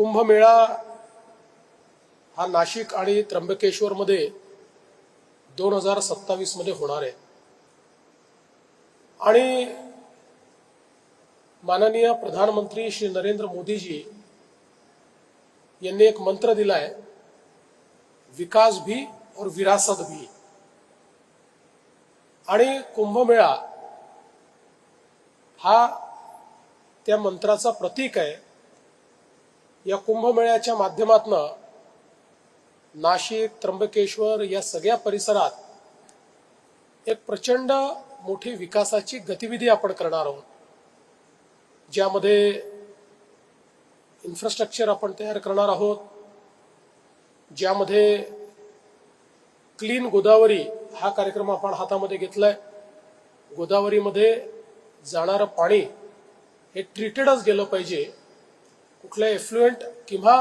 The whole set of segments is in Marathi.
कुंभमेळा हा नाशिक आणि त्र्यंबकेश्वरमध्ये दोन हजार सत्तावीसमध्ये होणार आहे. आणि माननीय प्रधानमंत्री श्री नरेंद्र मोदीजी यांनी एक मंत्र दिलाय विकास भी और विरासत भी. आणि कुंभमेळा हा त्या मंत्राचा प्रतीक आहे. या कुंभमेळ्याच्या माध्यमातनं नाशिक त्र्यंबकेश्वर या सगळ्या परिसरात एक प्रचंड मोठी विकासाची गतिविधी आपण करणार आहोत. ज्यामध्ये इन्फ्रास्ट्रक्चर आपण तयार करणार आहोत. ज्यामध्ये क्लीन गोदावरी हा कार्यक्रम आपण हातामध्ये घेतलाय. गोदावरीमध्ये जाणारं पाणी हे ट्रीटेडच गेलं पाहिजे. कुठल्या एफ्लुएंट किंवा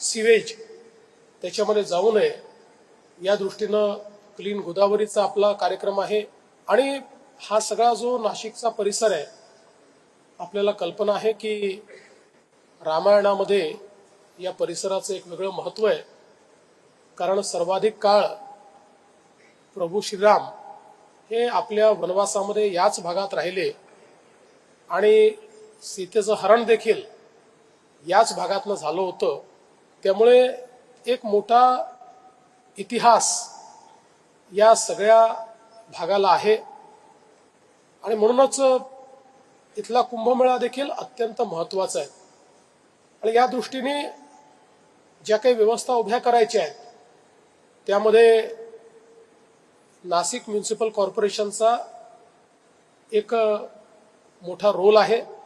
सिवेज त्याच्यामध्ये जाऊ नये या दृष्टीनं क्लीन गोदावरीचा आपला कार्यक्रम आहे. आणि हा सगळा जो नाशिकचा परिसर आहे आपल्याला कल्पना आहे की रामायणामध्ये या परिसराचं एक वेगळं महत्त्व आहे. कारण सर्वाधिक काळ प्रभू श्रीराम हे आपल्या वनवासामध्ये याच भागात राहिले. आणि सीतेचं हरण देखील याच भागातनं झालं होतं. त्यामुळे एक मोठा इतिहास या सगळ्या भागाला आहे. आणि म्हणूनच इथला कुंभमेळा देखील अत्यंत महत्त्वाचा आहे. आणि या दृष्टीने ज्या काही व्यवस्था उभ्या करायच्या आहेत त्यामध्ये नाशिक म्युन्सिपल कॉर्पोरेशनचा एक मोठा रोल आहे.